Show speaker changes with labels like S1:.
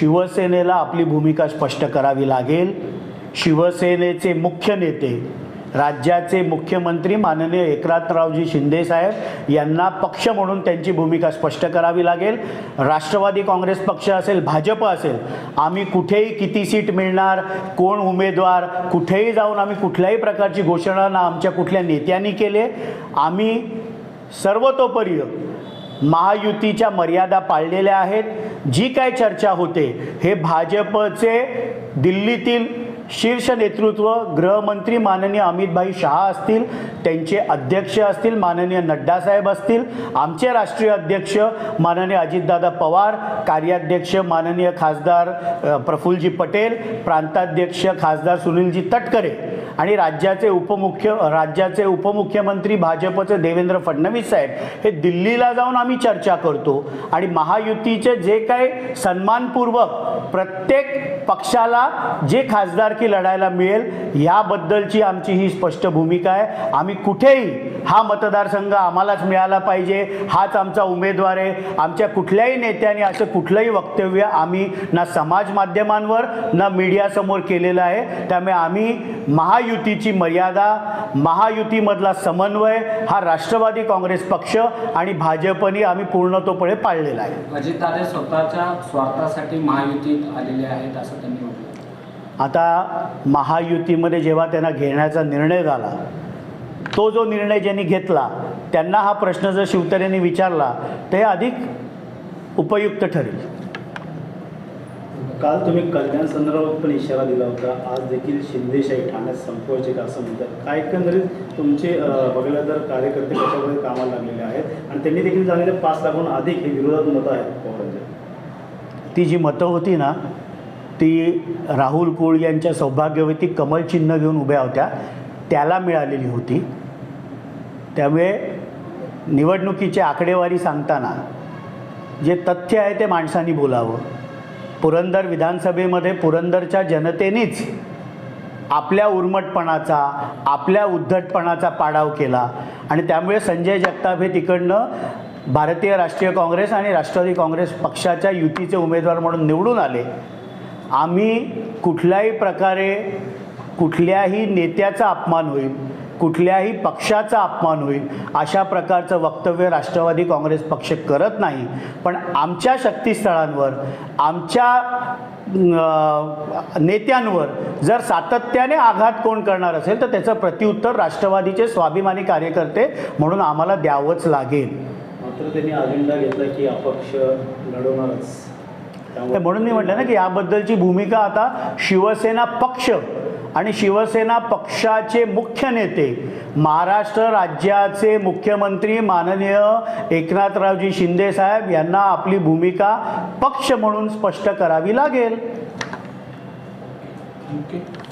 S1: शिवसेनेला आपली भूमिका स्पष्ट करावी लागेल. शिवसेनेचे मुख्य नेते राज्याचे मुख्यमंत्री माननीय एकनाथरावजी शिंदेसाहेब यांना पक्ष म्हणून त्यांची भूमिका स्पष्ट करावी लागेल. राष्ट्रवादी काँग्रेस पक्ष असेल भाजप असेल आम्ही कुठेही किती सीट मिळणार कोण उमेदवार कुठेही जाऊन आम्ही कुठल्याही प्रकारची घोषणा ना आमच्या कुठल्या नेत्यांनी केले. आम्ही सर्वतोपरी महायुतीच्या मर्यादा पाळलेल्या आहेत. जी काय चर्चा होते हे भाजपचे दिल्लीतील शीर्ष नेतृत्व गृहमंत्री माननीय अमितभाई शहा असतील त्यांचे अध्यक्ष असतील माननीय नड्डा साहेब असतील आमचे राष्ट्रीय अध्यक्ष माननीय अजितदादा पवार कार्याध्यक्ष माननीय खासदार प्रफुल्लजी पटेल प्रांताध्यक्ष खासदार सुनीलजी तटकरे आणि राज्याचे उपमुख्य राज्याचे उपमुख्यमंत्री भाजपचे देवेंद्र फडणवीस साहेब हे दिल्लीला जाऊन आम्ही चर्चा करतो. आणि महायुतीचे जे काही सन्मानपूर्वक प्रत्येक पक्षाला जे खासदारकी लढायला मिळेल याबद्दलची आमची ही स्पष्ट भूमिका आहे. आम्ही कुठेही हा मतदारसंघ आम्हालाच मिळाला पाहिजे. हाच आमचा उमेदवार आहे. आमच्या कुठल्याही नेत्याने असं कुठलंही वक्तव्य आम्ही ना समाज माध्यमांवर ना मीडियासमोर केलेलं आहे. त्यामुळे आम्ही महायुतीची मर्यादा महायुतीमधला समन्वय हा राष्ट्रवादी काँग्रेस पक्ष आणि भाजपनी आम्ही पूर्णतोपणे पाळलेला आहे.
S2: अजितदादा स्वतःच्या स्वार्थासाठी महायुतीत आलेले आहेत असं त्यांनी
S1: आता महायुतीमध्ये जेव्हा त्यांना घेण्याचा निर्णय झाला तो जो निर्णय ज्यांनी घेतला त्यांना हा प्रश्न जर शिवतरेंनी विचारला तर हे अधिक उपयुक्त ठरेल.
S3: काल तुम्ही कल्याण संदर्भात पण इशारा दिला होता. आज देखील शिंदेशाही ठाण्यात संपवायचे का असं म्हणतात. काय एकंदरीत तुमचे बघायला तर कार्यकर्ते कशामध्ये कामाला लागलेले आहेत? आणि त्यांनी देखील झालेले पाच लाखहून अधिक हे विरोधात मतं आहेत पवारांच्या
S1: ती जी मतं होती ना ती राहुल कुळ यांच्या सौभाग्यवती कमल चिन्ह घेऊन उभ्या होत्या. त्याला मिळालेली होती. त्यामुळे निवडणुकीची आकडेवारी सांगताना जे तथ्य आहे ते माणसांनी बोलावं. पुरंदर विधानसभेमध्ये पुरंदरच्या जनतेनेच आपल्या उर्मटपणाचा आपल्या उद्धटपणाचा पाडाव केला आणि त्यामुळे संजय जगताप हे तिकडनं भारतीय राष्ट्रीय काँग्रेस आणि राष्ट्रवादी काँग्रेस पक्षाच्या युतीचे उमेदवार म्हणून निवडून आले. आम्ही कुठल्याही प्रकारे कुठल्याही नेत्याचा अपमान होईल कुठल्याही पक्षाचा अपमान होईल अशा प्रकारचं वक्तव्य राष्ट्रवादी काँग्रेस पक्ष करत नाही. पण आमच्या शक्तीस्थळांवर आमच्या नेत्यांवर जर सातत्याने आघात कोण करणार असेल तर त्याचं प्रत्युत्तर राष्ट्रवादीचे स्वाभिमानी कार्यकर्ते म्हणून आम्हाला द्यावंच लागेल.
S3: मात्र त्यांनी अजेंडा घेतला की अपक्ष लढवणारच.
S1: म्हणून मी म्हटलं ना की याबद्दलची भूमिका आता शिवसेना पक्ष आणि शिवसेना पक्षाचे मुख्य नेते महाराष्ट्र राज्याचे मुख्यमंत्री माननीय एकनाथरावजी शिंदे साहेब यांना आपली भूमिका पक्ष म्हणून स्पष्ट करावी लागेल
S2: okay.